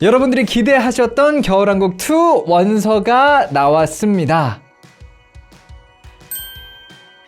여러분들이 기대하셨던 겨울왕국 2 원서가 나왔습니다.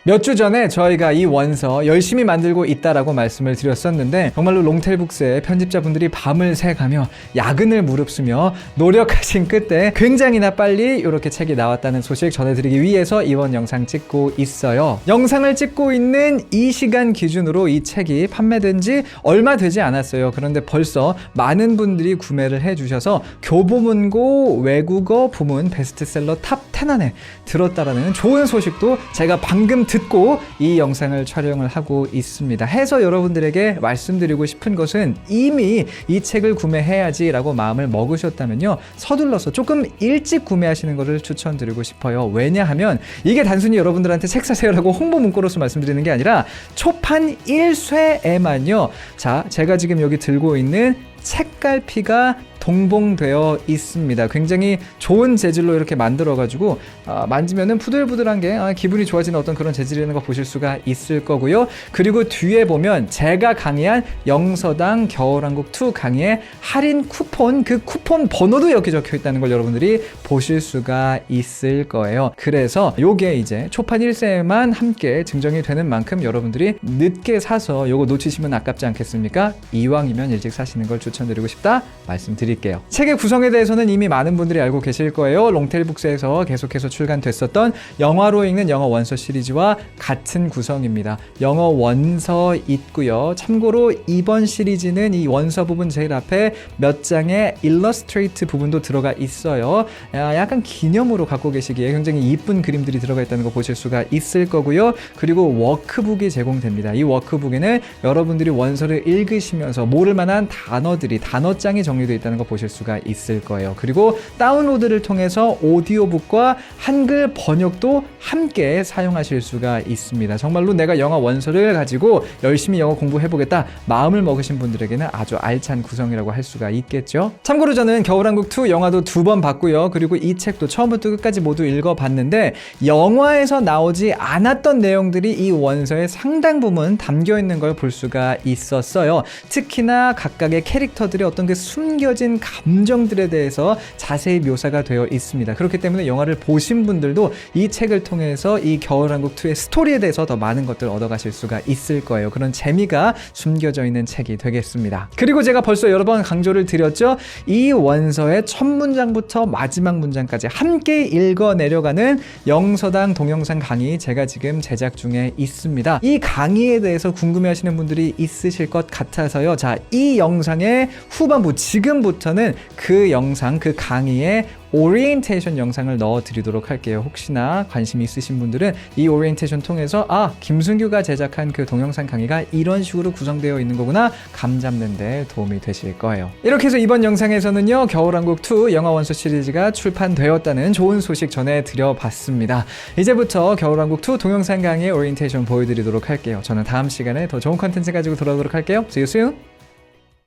몇 주 전에 저희가 이 원서 열심히 만들고 있다라고 말씀을 드렸었는데 정말로 롱텔북스의 편집자분들이 밤을 새가며 야근을 무릅쓰며 노력하신 끝에 굉장히나 빨리 이렇게 책이 나왔다는 소식 전해드리기 위해서 이번 영상 찍고 있어요. 영상을 찍고 있는 이 시간 기준으로 이 책이 판매된 지 얼마 되지 않았어요. 그런데 벌써 많은 분들이 구매를 해주셔서 교보문고 외국어 부문 베스트셀러 탑 10 안에 들었다라는 좋은 소식도 제가 방금 듣고 이 영상을 촬영을 하고 있습니다. 해서 여러분들에게 말씀드리고 싶은 것은 이미 이 책을 구매해야지라고 마음을 먹으셨다면요. 서둘러서 조금 일찍 구매하시는 것을 추천드리고 싶어요. 왜냐하면 이게 단순히 여러분들한테 책 사세요라고 홍보 문구로서 말씀드리는 게 아니라 초판 1쇄에만요. 자, 제가 지금 여기 들고 있는 책갈피가 동봉되어 있습니다. 굉장히 좋은 재질로 이렇게 만들어가지고 아, 만지면은 푸들푸들한 게 아, 기분이 좋아지는 어떤 그런 재질이라는 거 보실 수가 있을 거고요. 그리고 뒤에 보면 제가 강의한 영서당 겨울왕국 2 강의의 할인 쿠폰 그 쿠폰 번호도 이렇게 적혀 있다는 걸 여러분들이 보실 수가 있을 거예요. 그래서 요게 이제 초판 1세만 함께 증정이 되는 만큼 여러분들이 늦게 사서 요거 놓치시면 아깝지 않겠습니까? 이왕이면 일찍 사시는 걸 추천드리고 싶다 말씀드립니다. 드릴게요. 책의 구성에 대해서는 이미 많은 분들이 알고 계실 거예요. 롱텔북스에서 계속해서 출간됐었던 영화로 읽는 영어 원서 시리즈와 같은 구성입니다. 영어 원서 있고요. 참고로 이번 시리즈는 이 원서 부분 제일 앞에 몇 장의 일러스트레이트 부분도 들어가 있어요. 아, 약간 기념으로 갖고 계시기에 굉장히 이쁜 그림들이 들어가 있다는 거 보실 수가 있을 거고요. 그리고 워크북이 제공됩니다. 이 워크북에는 여러분들이 원서를 읽으시면서 모를 만한 단어들이 단어장이 정리되어 있다는 거 보실 수가 있을 거예요. 그리고 다운로드를 통해서 오디오북과 한글 번역도 함께 사용하실 수가 있습니다. 정말로 내가 영어 원서를 가지고 열심히 영어 공부해보겠다 마음을 먹으신 분들에게는 아주 알찬 구성이라고 할 수가 있겠죠. 참고로 저는 겨울왕국 2 영화도 두 번 봤고요. 그리고 이 책도 처음부터 끝까지 모두 읽어봤는데 영화에서 나오지 않았던 내용들이 이 원서의 상당 부분 담겨 있는 걸 볼 수가 있었어요. 특히나 각각의 캐릭터들의 어떤 그 숨겨진 감정들에 대해서 자세히 묘사가 되어 있습니다. 그렇기 때문에 영화를 보신 분들도 이 책을 통해서 이 겨울왕국 2의 스토리에 대해서 더 많은 것들 얻어가실 수가 있을 거예요. 그런 재미가 숨겨져 있는 책이 되겠습니다. 그리고 제가 벌써 여러 번 강조를 드렸죠. 이 원서의 첫 문장부터 마지막 문장까지 함께 읽어 내려가는 영서당 동영상 강의 제가 지금 제작 중에 있습니다. 이 강의에 대해서 궁금해 하시는 분들이 있으실 것 같아서요. 자, 이 영상의 후반부 지금부터 는 그 영상 그 강의의 오리엔테이션 영상을 넣어 드리도록 할게요. 혹시나 관심 있으신 분들은 이 오리엔테이션 통해서 아, 김순규가 제작한 그 동영상 강의가 이런 식으로 구성되어 있는 거구나 감 잡는 데 도움이 되실 거예요. 이렇게 해서 이번 영상에서는요. 겨울왕국 2 영화 원서 시리즈가 출판되었다는 좋은 소식 전해 드려 봤습니다. 이제부터 겨울왕국 2 동영상 강의 오리엔테이션 보여 드리도록 할게요. 저는 다음 시간에 더 좋은 컨텐츠 가지고 돌아오도록 할게요. See you soon.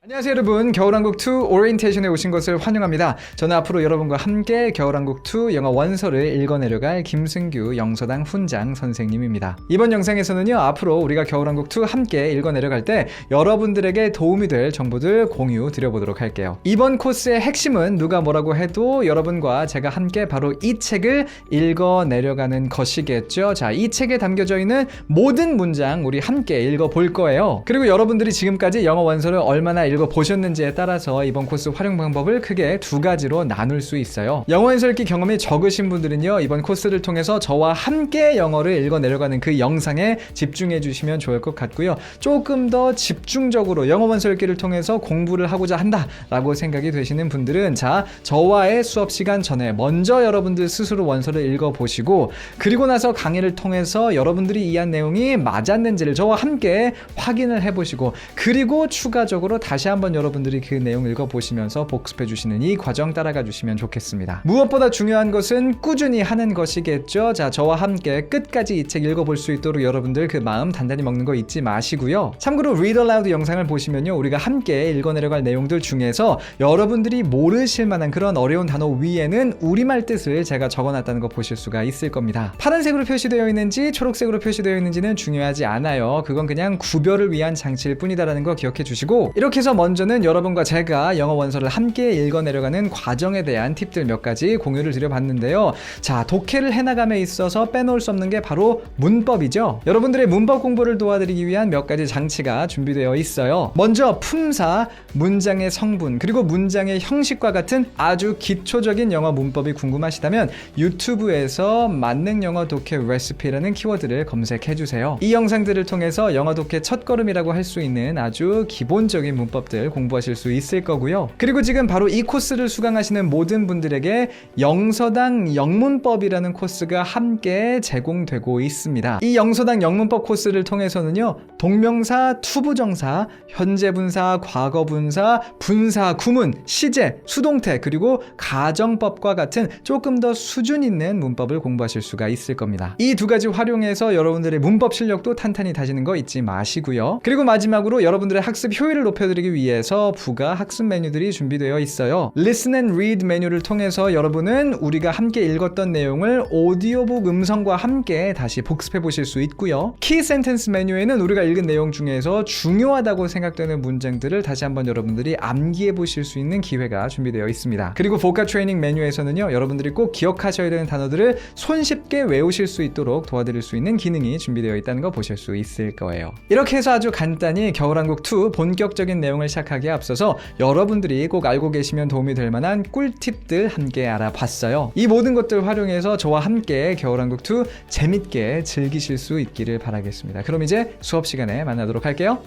안녕하세요 여러분. 겨울왕국 2 오리엔테이션에 오신 것을 환영합니다. 저는 앞으로 여러분과 함께 겨울왕국 2 영어 원서를 읽어내려갈 김승규 영서당 훈장 선생님입니다. 이번 영상에서는요 앞으로 우리가 겨울왕국 2 함께 읽어내려갈 때 여러분들에게 도움이 될 정보들 공유 드려보도록 할게요. 이번 코스의 핵심은 누가 뭐라고 해도 여러분과 제가 함께 바로 이 책을 읽어내려가는 것이겠죠. 자이 책에 담겨져 있는 모든 문장 우리 함께 읽어볼 거예요. 그리고 여러분들이 지금까지 영어 원서를 얼마나 읽어 보셨는지에 따라서 이번 코스 활용 방법을 크게 두 가지로 나눌 수 있어요. 영어 해설기 경험이 적으신 분들은요, 이번 코스를 통해서 저와 함께 영어를 읽어 내려가는 그 영상에 집중해 주시면 좋을 것 같고요. 조금 더 집중적으로 영어 원서 읽기를 통해서 공부를 하고자 한다라고 생각이 되시는 분들은 자, 저와의 수업 시간 전에 먼저 여러분들 스스로 원서를 읽어 보시고 그리고 나서 강의를 통해서 여러분들이 이해한 내용이 맞았는지를 저와 함께 확인을 해 보시고 그리고 추가적으로 다시 다시 한번 여러분들이 그 내용 읽어보시면서 복습해 주시는 이 과정 따라가 주시면 좋겠습니다. 무엇보다 중요한 것은 꾸준히 하는 것이겠죠. 자, 저와 함께 끝까지 이 책 읽어볼 수 있도록 여러분들 그 마음 단단히 먹는 거 잊지 마시고요. 참고로 Read Aloud 영상을 보시면요. 우리가 함께 읽어내려갈 내용들 중에서 여러분들이 모르실 만한 그런 어려운 단어 위에는 우리말 뜻을 제가 적어놨다는 거 보실 수가 있을 겁니다. 파란색으로 표시되어 있는지 초록색으로 표시되어 있는지는 중요하지 않아요. 그건 그냥 구별을 위한 장치일 뿐이다라는 거 기억해 주시고 이렇게 해서 먼저는 여러분과 제가 영어 원서를 함께 읽어내려가는 과정에 대한 팁들 몇 가지 공유를 드려봤는데요. 자, 독해를 해나감에 있어서 빼놓을 수 없는 게 바로 문법이죠. 여러분들의 문법 공부를 도와드리기 위한 몇 가지 장치가 준비되어 있어요. 먼저 품사, 문장의 성분, 그리고 문장의 형식과 같은 아주 기초적인 영어 문법이 궁금하시다면 유튜브에서 만능 영어 독해 레시피라는 키워드를 검색해 주세요. 이 영상들을 통해서 영어 독해 첫걸음이라고 할 수 있는 아주 기본적인 문법 들 공부하실 수 있을 거고요. 그리고 지금 바로 이 코스를 수강하시는 모든 분들에게 영서당 영문법이라는 코스가 함께 제공되고 있습니다. 이 영서당 영문법 코스를 통해서는요. 동명사, 투부정사, 현재 분사, 과거 분사, 분사, 구문, 시제, 수동태 그리고 가정법과 같은 조금 더 수준 있는 문법을 공부하실 수가 있을 겁니다. 이 두 가지 활용해서 여러분들의 문법 실력도 탄탄히 다지는 거 잊지 마시고요. 그리고 마지막으로 여러분들의 학습 효율을 높여드리기 위해서 부가 학습 메뉴들이 준비되어 있어요. Listen and Read 메뉴를 통해서 여러분은 우리가 함께 읽었던 내용을 오디오북 음성과 함께 다시 복습해 보실 수 있고요. 키 센텐스 메뉴에는 우리가 읽은 내용 중에서 중요하다고 생각되는 문장들을 다시 한번 여러분들이 암기해 보실 수 있는 기회가 준비되어 있습니다. 그리고 보카 트레이닝 메뉴에서는요, 여러분들이 꼭 기억하셔야 되는 단어들을 손쉽게 외우실 수 있도록 도와드릴 수 있는 기능이 준비되어 있다는 거 보실 수 있을 거예요. 이렇게 해서 아주 간단히 겨울왕국 2 본격적인 내용 을 시작하기에 앞서서 여러분들이 꼭 알고 계시면 도움이 될 만한 꿀팁들 함께 알아봤어요. 이 모든 것들 활용해서 저와 함께 겨울왕국 2 재밌게 즐기실 수 있기를 바라겠습니다. 그럼 이제 수업 시간에 만나도록 할게요.